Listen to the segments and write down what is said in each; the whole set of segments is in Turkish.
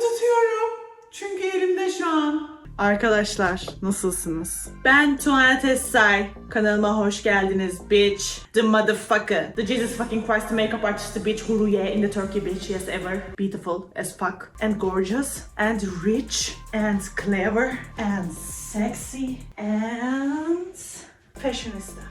tutuyorum. Çünkü elimde şu an. Arkadaşlar nasılsınız? Ben Tuana Tessay. Kanalıma hoş geldiniz bitch. The motherfucker. The Jesus fucking Christ makeup artist the bitch who yeah in the Turkey bitch yes ever. Beautiful as fuck. And gorgeous. And rich. And clever. And sexy. And fashionista.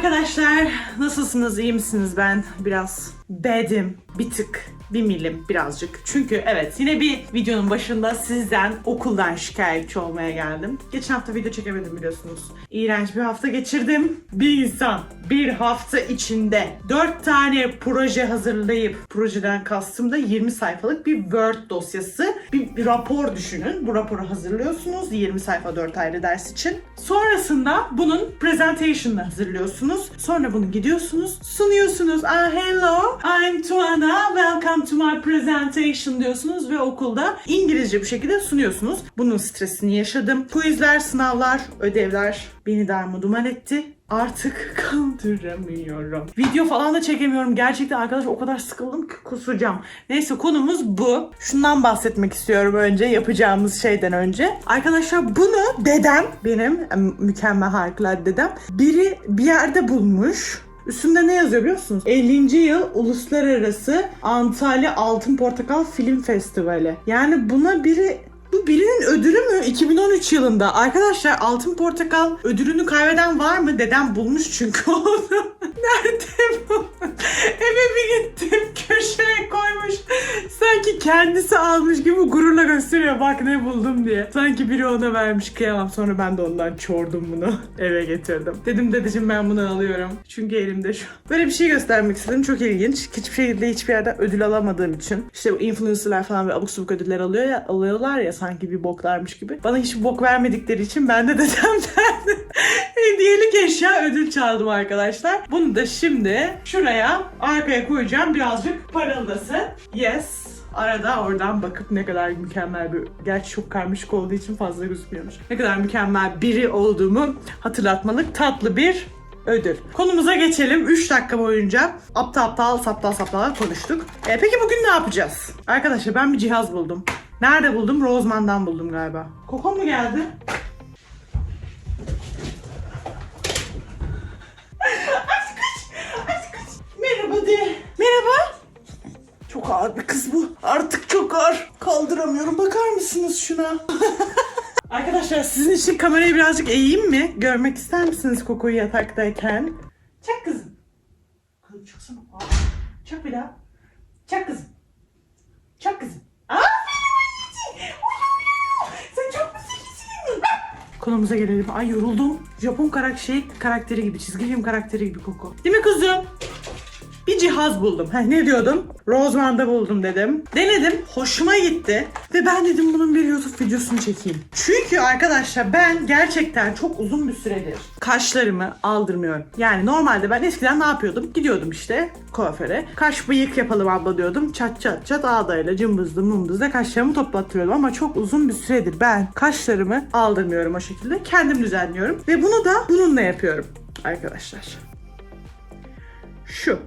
Arkadaşlar nasılsınız iyi misiniz ben biraz bedim bir tık bir milim birazcık. Çünkü evet yine bir videonun başında sizden okuldan şikayetçi olmaya geldim. Geçen hafta video çekemedim biliyorsunuz. İğrenç bir hafta geçirdim. Bir insan bir hafta içinde 4 tane proje hazırlayıp projeden kastım da 20 sayfalık bir Word dosyası bir, bir rapor düşünün. Bu raporu hazırlıyorsunuz 20 sayfa 4 ayrı ders için. Sonrasında bunun presentation'ını hazırlıyorsunuz. Sonra bunu gidiyorsunuz sunuyorsunuz. Ah hello I'm Tuana welcome to my presentation diyorsunuz ve okulda İngilizce bir şekilde sunuyorsunuz. Bunun stresini yaşadım. Quizler, sınavlar, ödevler beni darmaduman etti. Artık kaldıramıyorum. Video falan da çekemiyorum. Gerçekten arkadaş o kadar sıkıldım ki kusacağım. Neyse konumuz bu. Şundan bahsetmek istiyorum önce yapacağımız şeyden önce. Arkadaşlar bunu dedem benim em, mükemmel harikulade dedem biri bir yerde bulmuş. Üstünde ne yazıyor biliyor musunuz? 50. yıl Uluslararası Antalya Altın Portakal Film Festivali. Yani buna biri bu birinin ödülü mü? 2013 yılında. Arkadaşlar Altın Portakal ödülünü kaybeden var mı? Dedem bulmuş çünkü onu. Nerede bu? Eve bir gittim köşeye koymuş. Sanki kendisi almış gibi gururla gösteriyor. Bak ne buldum diye. Sanki biri ona vermiş kıyamam. Sonra ben de ondan çordum bunu. Eve getirdim. Dedim dedeciğim ben bunu alıyorum. Çünkü elimde şu. Böyle bir şey göstermek istedim. Çok ilginç. Hiçbir şekilde hiçbir yerden ödül alamadığım için. İşte bu influencerlar falan ve abuk subuk ödüller alıyor ya, alıyorlar ya sanki bir boklarmış gibi. Bana hiç bok vermedikleri için ben de dedemden hediyelik eşya ödül çaldım arkadaşlar. Bunu da şimdi şuraya arkaya koyacağım. Birazcık parıldasın. Yes. Arada oradan bakıp ne kadar mükemmel bir, gerçi çok karmaşık olduğu için fazla gözükmüyormuş. Ne kadar mükemmel biri olduğumu hatırlatmalık tatlı bir ödül. Konumuza geçelim. 3 dakika boyunca aptal aptal saptal saptal konuştuk. E, peki bugün ne yapacağız? Arkadaşlar ben bir cihaz buldum. Nerede buldum? Rozman'dan buldum galiba. Koko mu geldi? Şuna? Arkadaşlar sizin için kamerayı birazcık eğeyim mi? Görmek ister misiniz Koko'yu yataktayken? Çak kızım. Kızım çaksana. Aa, Çak bir daha. Çak kızım. Çak kızım. Aferin. Sen çok zekisin? Konumuza gelelim. Ay yoruldum. Japon karak şey karakteri gibi, çizgi film karakteri gibi Koko. Değil mi kızım? Cihaz buldum. Heh, ne diyordum? Roseman'da buldum dedim. Denedim. Hoşuma gitti. Ve ben dedim bunun bir YouTube videosunu çekeyim. Çünkü arkadaşlar ben gerçekten çok uzun bir süredir kaşlarımı aldırmıyorum. Yani normalde ben eskiden ne yapıyordum? Gidiyordum işte kuaföre. Kaş bıyık yapalım abla diyordum. Çat çat çat ağdayla cımbızlı mımbızla kaşlarımı toplattırıyordum. Ama çok uzun bir süredir ben kaşlarımı aldırmıyorum o şekilde. Kendim düzenliyorum. Ve bunu da bununla yapıyorum arkadaşlar. Şu.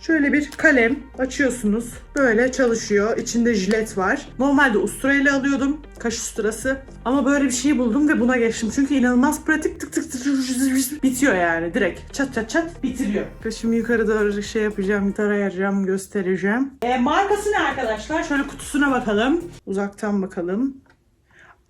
Şöyle bir kalem açıyorsunuz. Böyle çalışıyor. İçinde jilet var. Normalde usturayla alıyordum. Kaş usturası. Ama böyle bir şey buldum ve buna geçtim. Çünkü inanılmaz pratik tık tık tık bitiyor yani direkt. Çat çat çat bitiriyor. Şimdi yukarı doğru şey yapacağım, tarayacağım, göstereceğim. E, markası ne arkadaşlar? Şöyle kutusuna bakalım. Uzaktan bakalım.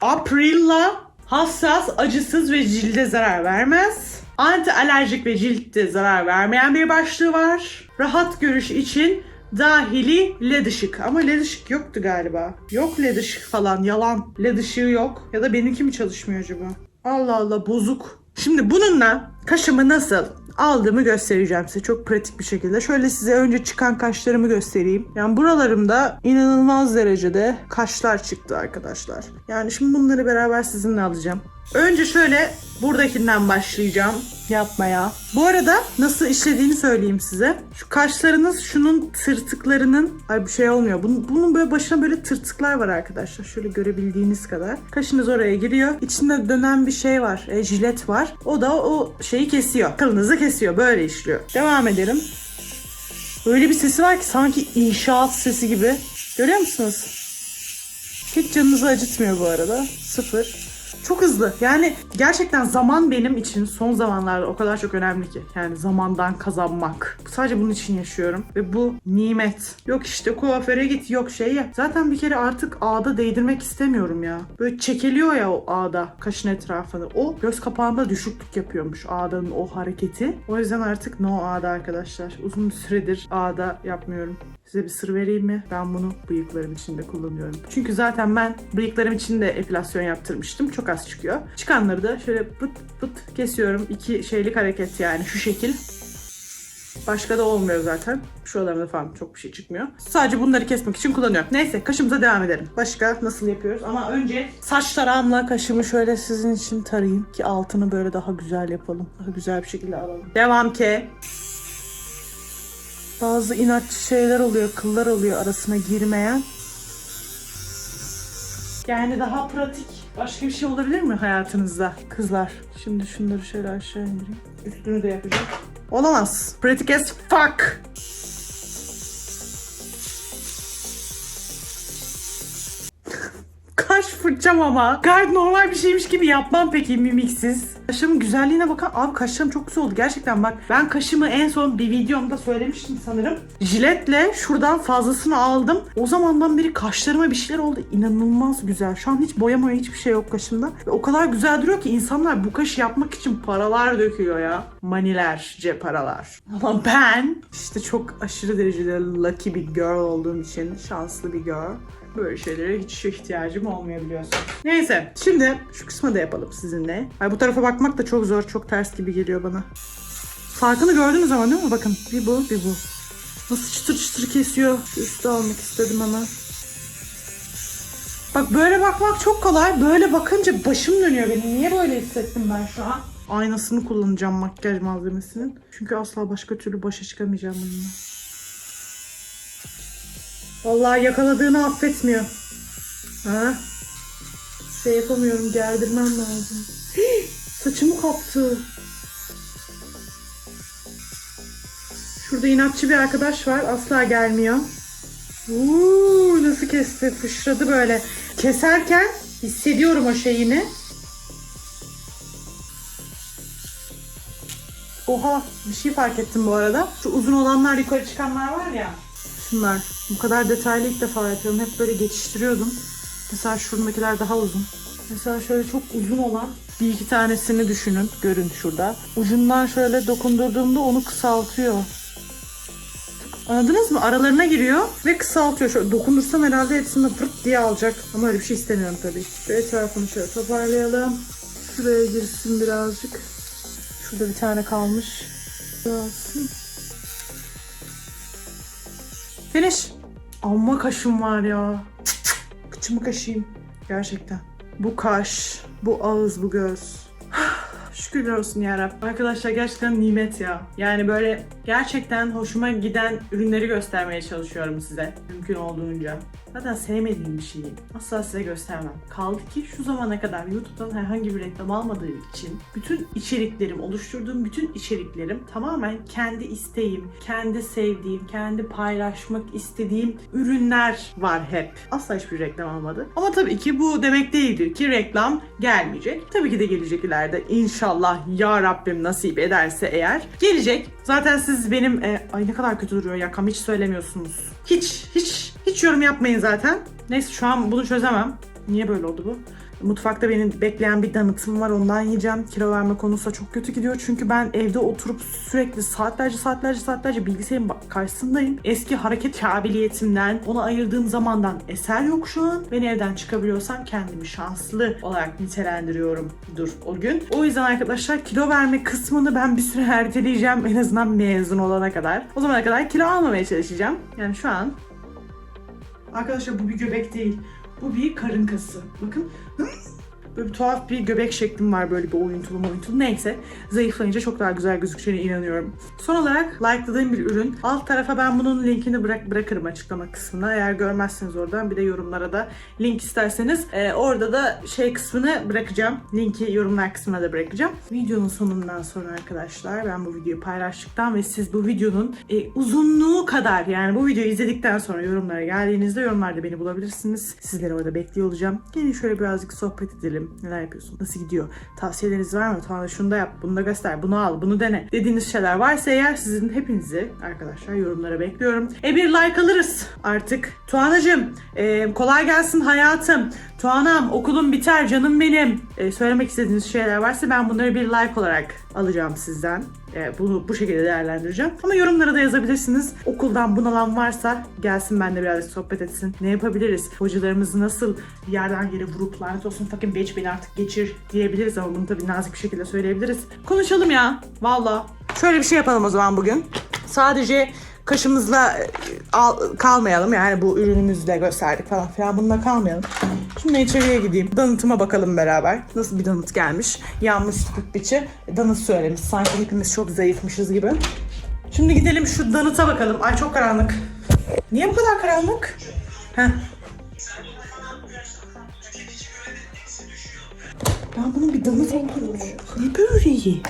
Aprilla hassas, acısız ve cilde zarar vermez. Anti alerjik ve ciltte zarar vermeyen bir başlığı var. Rahat görüş için dahili led ışık. Ama led ışık yoktu galiba. Yok led ışık falan yalan. Led ışığı yok. Ya da benimki mi çalışmıyor acaba? Allah Allah bozuk. Şimdi bununla kaşımı nasıl aldığımı göstereceğim size çok pratik bir şekilde. Şöyle size önce çıkan kaşlarımı göstereyim. Yani buralarımda inanılmaz derecede kaşlar çıktı arkadaşlar. Yani şimdi bunları beraber sizinle alacağım. Önce şöyle buradakinden başlayacağım. Yapma ya. Bu arada nasıl işlediğini söyleyeyim size. Şu kaşlarınız şunun tırtıklarının ay bir şey olmuyor. Bunun, bunun böyle başına böyle tırtıklar var arkadaşlar. Şöyle görebildiğiniz kadar. Kaşınız oraya giriyor. İçinde dönen bir şey var. E, jilet var. O da o şeyi kesiyor. Kılınızı kesiyor. Böyle işliyor. Devam edelim. Öyle bir sesi var ki sanki inşaat sesi gibi. Görüyor musunuz? Hiç canınızı acıtmıyor bu arada. Sıfır. Çok hızlı. Yani gerçekten zaman benim için son zamanlarda o kadar çok önemli ki. Yani zamandan kazanmak. Sadece bunun için yaşıyorum. Ve bu nimet. Yok işte kuaföre git, yok şey yap. Zaten bir kere artık ağda değdirmek istemiyorum ya. Böyle çekiliyor ya o ağda kaşın etrafını. O göz kapağında düşüklük yapıyormuş ağdanın o hareketi. O yüzden artık no ağda arkadaşlar. Uzun süredir ağda yapmıyorum. Size bir sır vereyim mi? Ben bunu bıyıklarım için de kullanıyorum. Çünkü zaten ben bıyıklarım için de epilasyon yaptırmıştım. Çok az çıkıyor. Çıkanları da şöyle pıt pıt kesiyorum. İki şeylik hareket yani şu şekil. Başka da olmuyor zaten. Şuralarında falan çok bir şey çıkmıyor. Sadece bunları kesmek için kullanıyorum. Neyse kaşımıza devam edelim. Başka nasıl yapıyoruz? Ama önce saç tarağımla kaşımı şöyle sizin için tarayayım. Ki altını böyle daha güzel yapalım. Daha güzel bir şekilde alalım. Devam ki. Bazı inatçı şeyler oluyor, kıllar oluyor arasına girmeyen. Yani daha pratik. Başka bir şey olabilir mi hayatınızda kızlar? Şimdi şunları şöyle aşağı indireyim. Üstünü de yapacağım. Olamaz. Pratik as fuck. Kaş fırçam ama. Gayet normal bir şeymiş gibi yapmam peki mimiksiz. Kaşımın güzelliğine bakın. Abi kaşlarım çok güzel oldu. Gerçekten bak ben kaşımı en son bir videomda söylemiştim sanırım. Jiletle şuradan fazlasını aldım. O zamandan beri kaşlarıma bir şeyler oldu. İnanılmaz güzel. Şu an hiç boyama hiçbir şey yok kaşımda. Ve o kadar güzel duruyor ki insanlar bu kaşı yapmak için paralar döküyor ya. Manilerce paralar. Ama ben işte çok aşırı derecede lucky bir girl olduğum için şanslı bir girl. Böyle şeylere hiç ihtiyacım olmuyor biliyorsun. Neyse şimdi şu kısmı da yapalım sizinle. Ay bu tarafa bakmak da çok zor, çok ters gibi geliyor bana. Farkını gördünüz ama değil mi? Bakın bir bu, bir bu. Nasıl çıtır çıtır kesiyor. Üstü almak istedim hemen. Bak böyle bakmak çok kolay. Böyle bakınca başım dönüyor benim. Niye böyle hissettim ben şu an? Aynasını kullanacağım makyaj malzemesinin. Çünkü asla başka türlü başa çıkamayacağım bununla. Vallahi yakaladığını affetmiyor. Ha? Şey yapamıyorum, gerdirmem lazım. Saçımı kaptı. Şurada inatçı bir arkadaş var, asla gelmiyor. Uuu, nasıl kesti, fışradı böyle. Keserken hissediyorum o şeyini. Oha, bir şey fark ettim bu arada. Şu uzun olanlar, yukarı çıkanlar var ya. Şunlar. Bu kadar detaylı ilk defa yapıyorum. Hep böyle geçiştiriyordum. Mesela şuradakiler daha uzun. Mesela şöyle çok uzun olan bir iki tanesini düşünün. Görün şurada. Ucundan şöyle dokundurduğumda onu kısaltıyor. Anladınız mı? Aralarına giriyor ve kısaltıyor. Şöyle dokundursam herhalde hepsini pırt diye alacak. Ama öyle bir şey istemiyorum tabii. Şu etrafını şöyle toparlayalım. Şuraya girsin birazcık. Şurada bir tane kalmış. Kalsın. Finish. Amma kaşım var ya. Kıçımı kaşıyım. Gerçekten. Bu kaş, bu ağız, bu göz. Şükürler olsun yarabbim. Arkadaşlar gerçekten nimet ya. Yani böyle gerçekten hoşuma giden ürünleri göstermeye çalışıyorum size. Mümkün olduğunca. Zaten sevmediğim bir şeyi asla size göstermem. Kaldı ki şu zamana kadar YouTube'dan herhangi bir reklam almadığım için bütün içeriklerim, oluşturduğum bütün içeriklerim tamamen kendi isteğim, kendi sevdiğim, kendi paylaşmak istediğim ürünler var hep. Asla hiçbir reklam almadı. Ama tabii ki bu demek değildir ki reklam gelmeyecek. Tabii ki de gelecek ileride. İnşallah ya Rabbim nasip ederse eğer gelecek. Zaten siz benim e, ay ne kadar kötü duruyor yakam hiç söylemiyorsunuz. Hiç hiç hiç yorum yapmayın zaten. Neyse şu an bunu çözemem. Niye böyle oldu bu? Mutfakta beni bekleyen bir danıtım var ondan yiyeceğim. Kilo verme konusunda çok kötü gidiyor çünkü ben evde oturup sürekli saatlerce saatlerce saatlerce bilgisayarın karşısındayım. Eski hareket kabiliyetimden, ona ayırdığım zamandan eser yok şu an. Ben evden çıkabiliyorsam kendimi şanslı olarak nitelendiriyorum dur o gün. O yüzden arkadaşlar kilo verme kısmını ben bir süre erteleyeceğim en azından mezun olana kadar. O zamana kadar kilo almamaya çalışacağım. Yani şu an Arkadaşlar bu bir göbek değil. Bu bir karın kası. Bakın. Böyle bir tuhaf bir göbek şeklim var böyle bir oyuntulu oyuntulu. Neyse zayıflayınca çok daha güzel gözükeceğine inanıyorum. Son olarak likeladığım bir ürün. Alt tarafa ben bunun linkini bırak bırakırım açıklama kısmına. Eğer görmezseniz oradan bir de yorumlara da link isterseniz e, orada da şey kısmını bırakacağım. Linki yorumlar kısmına da bırakacağım. Videonun sonundan sonra arkadaşlar ben bu videoyu paylaştıktan ve siz bu videonun e, uzunluğu kadar yani bu videoyu izledikten sonra yorumlara geldiğinizde yorumlarda beni bulabilirsiniz. Sizleri orada bekliyor olacağım. Gelin şöyle birazcık sohbet edelim. Neler yapıyorsun? Nasıl gidiyor? Tavsiyeleriniz var mı? Tuana şunu da yap, bunu da göster, bunu al, bunu dene dediğiniz şeyler varsa eğer sizin hepinizi arkadaşlar yorumlara bekliyorum. E bir like alırız artık. Tuanacığım e, kolay gelsin hayatım. Tuanam okulum biter canım benim. E, söylemek istediğiniz şeyler varsa ben bunları bir like olarak alacağım sizden. E, bunu bu şekilde değerlendireceğim. Ama yorumlara da yazabilirsiniz. Okuldan bunalan varsa gelsin benimle birazcık sohbet etsin. Ne yapabiliriz? Hocalarımızı nasıl yerden yere vurup lanet olsun fucking bitch beni artık geçir diyebiliriz ama bunu tabii nazik bir şekilde söyleyebiliriz. Konuşalım ya. Valla. Şöyle bir şey yapalım o zaman bugün. Sadece kaşımızla e, al- kalmayalım yani bu ürünümüzle gösterdik falan filan bununla kalmayalım. Şimdi içeriye gideyim. Danıtıma bakalım beraber. Nasıl bir danıt gelmiş. Yanmış tüpük biçi. Danıt söylemiş. Sanki hepimiz çok zayıfmışız gibi. Şimdi gidelim şu danıta bakalım. Ay çok karanlık. Niye bu kadar karanlık? Heh. Ben bunun bir danıt olduğunu Ne böreği?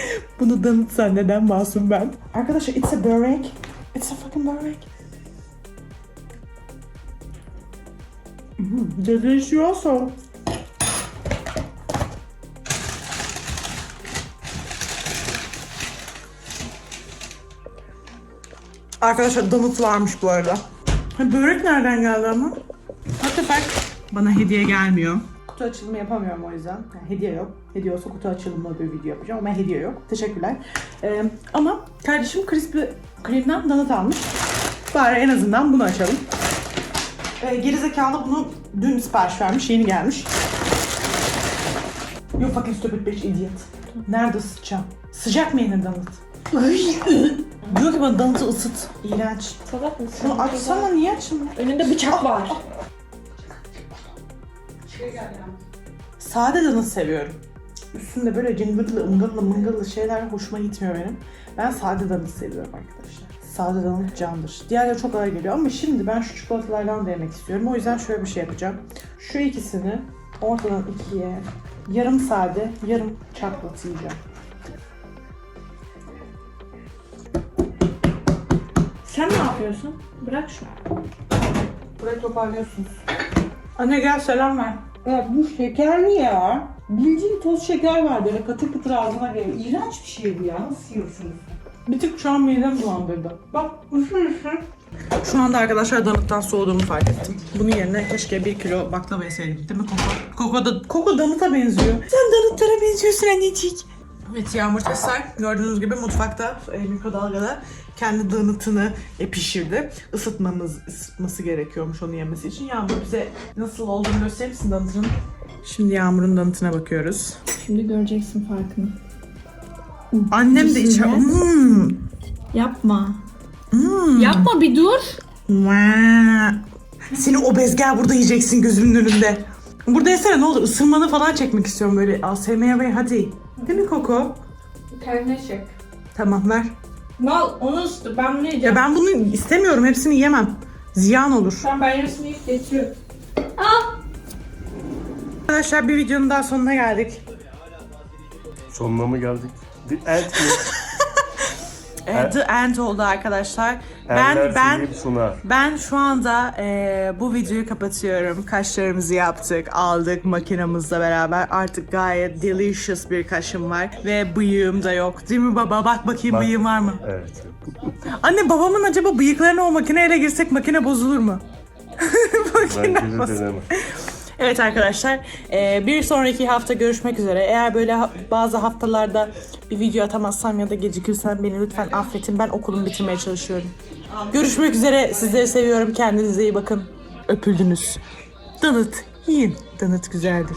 Bunu danıt neden masum ben? Arkadaşlar it's a börek. It's a fucking börek. Mm, delicioso. Arkadaşlar donut varmış bu arada. Ha, börek nereden geldi ama? What the fuck? Bana hediye gelmiyor. Kutu açılımı yapamıyorum o yüzden. Yani hediye yok. Hediye olsa kutu açılımı bir video yapacağım ama hediye yok. Teşekkürler. Ee, ama kardeşim Crispy Creme'den donut almış. Bari en azından bunu açalım. Ee, gerizekalı bunu dün sipariş vermiş, yeni gelmiş. You fucking stupid bitch idiot. Nerede ısıtacağım? Sıcak mı yenir donut? Diyor ki bana donut'u ısıt. İğrenç. Salak mısın? Bunu açsana niye açmıyor? Önünde bıçak var. Sade donut seviyorum. Üstünde böyle cıngırlı, ıngırlı, mıngırlı şeyler hoşuma gitmiyor benim. Ben sade donut seviyorum arkadaşlar. Sade donut candır. Diğerleri çok ağır geliyor ama şimdi ben şu çikolatalardan da yemek istiyorum. O yüzden şöyle bir şey yapacağım. Şu ikisini ortadan ikiye yarım sade, yarım çaklat yiyeceğim. Sen ne yapıyorsun? Bırak şunu. Burayı toparlıyorsunuz. Anne gel selam ver. Ya bu şekerli ya. Bildiğin toz şeker var böyle katır katır ağzına geliyor. İğrenç bir şey bu ya. Nasıl yiyorsunuz? Bir tık şu an midem bulandırdı. Bak ısır ısır. Şu anda arkadaşlar donuttan soğuduğumu fark ettim. Bunun yerine keşke bir kilo baklava yeseydim. Değil mi Koko? Koko, da, Koko donuta benziyor. Sen donutlara benziyorsun annecik. Evet Yağmur Tesar gördüğünüz gibi mutfakta e, mikrodalgada kendi donutunu e, pişirdi. Isıtmamız, ısıtması gerekiyormuş onu yemesi için. Yağmur bize nasıl olduğunu gösterir misin donutun? Şimdi Yağmur'un donutuna bakıyoruz. Şimdi göreceksin farkını. Annem de içer... Hmm. Yapma. Hmm. Yapma bir dur. Seni o bezgah burada yiyeceksin gözümün önünde. Burada yesene ne olur ısırmanı falan çekmek istiyorum böyle. Ve hadi. Değil mi Koko? Kendine çek. Tamam ver. Mal onu ısıtı. Ben bunu Ya yiyeceğim. ben bunu istemiyorum hepsini yemem. Ziyan olur. Sen ben yarısını yiyip getiriyorum. Arkadaşlar bir videonun daha sonuna geldik. Sonuna mı geldik? The End mi? The End oldu arkadaşlar. Ben ben sunar. ben şu anda e, bu videoyu kapatıyorum. Kaşlarımızı yaptık, aldık makinamızla beraber. Artık gayet delicious bir kaşım var ve bıyığım da yok. Değil mi baba? Bak bakayım Bak. bıyığım var mı? Evet. Anne babamın acaba bıyıklarına o makineyle girsek makine bozulur mu? makine bozulur. Evet arkadaşlar e, bir sonraki hafta görüşmek üzere. Eğer böyle bazı haftalarda bir video atamazsam ya da gecikirsem beni lütfen affetin. Ben okulumu bitirmeye çalışıyorum. Görüşmek üzere. Sizleri seviyorum. Kendinize iyi bakın. Öpüldünüz. Danıt yiyin. Danıt güzeldir.